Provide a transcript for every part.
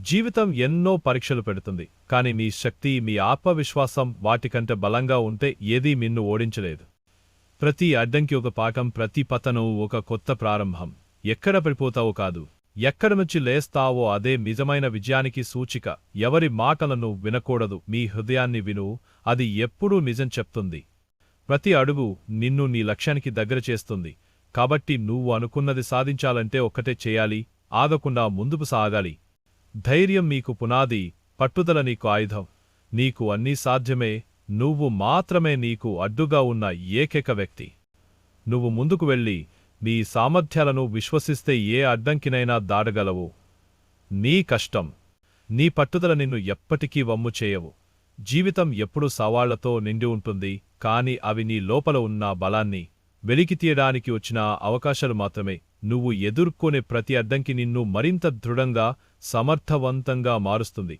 జీవితం ఎన్నో పరీక్షలు పెడుతుంది. కానీ మీ శక్తి మీ ఆత్మవిశ్వాసం వాటికంటే బలంగా ఉంటే ఏదీ నిన్ను ఓడించలేదు. ప్రతి అడ్డంకి ఒక పాకం ప్రతి పతనం ఒక కొత్త ప్రారంభం. ఎక్కడ పడిపోతావో కాదు. ఎక్కడ నుంచి లేస్తావో అదే నిజమైన విజయానికి సూచిక. ఎవరి మాటలను వినకూడదు. మీ హృదయాన్ని విను. అది ఎప్పుడూ నిజం చెప్తుంది. ప్రతి అడుగు నిన్ను నీ లక్ష్యానికి దగ్గర చేస్తుంది. కాబట్టి నువ్వు అనుకున్నది సాధించాలంటే ఒక్కటే చేయాలి. ఆగకుండా ముందుకు సాగాలి. ధైర్యం నీకు పునాది పట్టుదల నీకు ఆయుధం. నీకు అన్నీ సాధ్యమే నువ్వు మాత్రమే నీకు అడ్డుగా ఉన్న ఏకైక వ్యక్తి. నువ్వు ముందుకు వెళ్ళి నీ సామర్థ్యాలను విశ్వసిస్తే ఏ అడ్డంకినైనా దాడగలవు నీ కష్టం నీ పట్టుదల నిన్ను ఎప్పటికీ వమ్ము చేయవు. జీవితం ఎప్పుడూ సవాళ్ళతో నిండి ఉంటుంది కాని అవి నీ లోపల ఉన్న బలాన్ని వెలికి తీయడానికి వచ్చిన అవకాశాలు మాత్రమే. నువ్వు ఎదుర్కొనే ప్రతి అడ్డంకి నిన్ను మరింత దృఢంగా సమర్థవంతంగా మారుస్తుంది.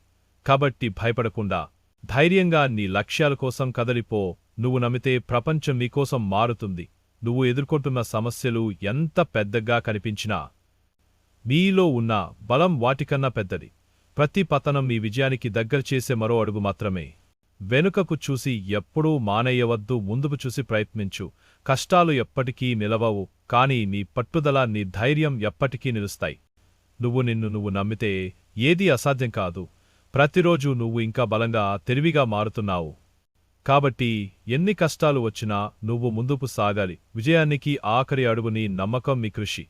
కాబట్టి భయపడకుండా ధైర్యంగా నీ లక్ష్యాల కోసం కదలిపో. నువ్వు నమ్మితే ప్రపంచం నీకోసం మారుతుంది. నువ్వు ఎదుర్కొంటున్న సమస్యలు ఎంత పెద్దగా కనిపించినా మీలో ఉన్న బలం వాటికన్నా పెద్దది. ప్రతి పతనం మీ విజయానికి దగ్గర చేసే మరో అడుగు మాత్రమే. వెనుకకు చూసి ఎప్పుడూ మానేయవద్దు ముందుకు చూసి ప్రయత్నించు. కష్టాలు ఎప్పటికీ నిలవవు కాని నీ పట్టుదల నీ ధైర్యం ఎప్పటికీ నిలుస్తాయి. నువ్వు నిన్ను నువ్వు నమ్మితే ఏదీ అసాధ్యం కాదు. ప్రతిరోజు నువ్వు ఇంకా బలంగా తెలివిగా మారుతున్నావు. కాబట్టి ఎన్ని కష్టాలు వచ్చినా నువ్వు ముందుకు సాగాలి. విజయానికి ఆఖరి అడుగు నీ నమ్మకం మీ కృషి.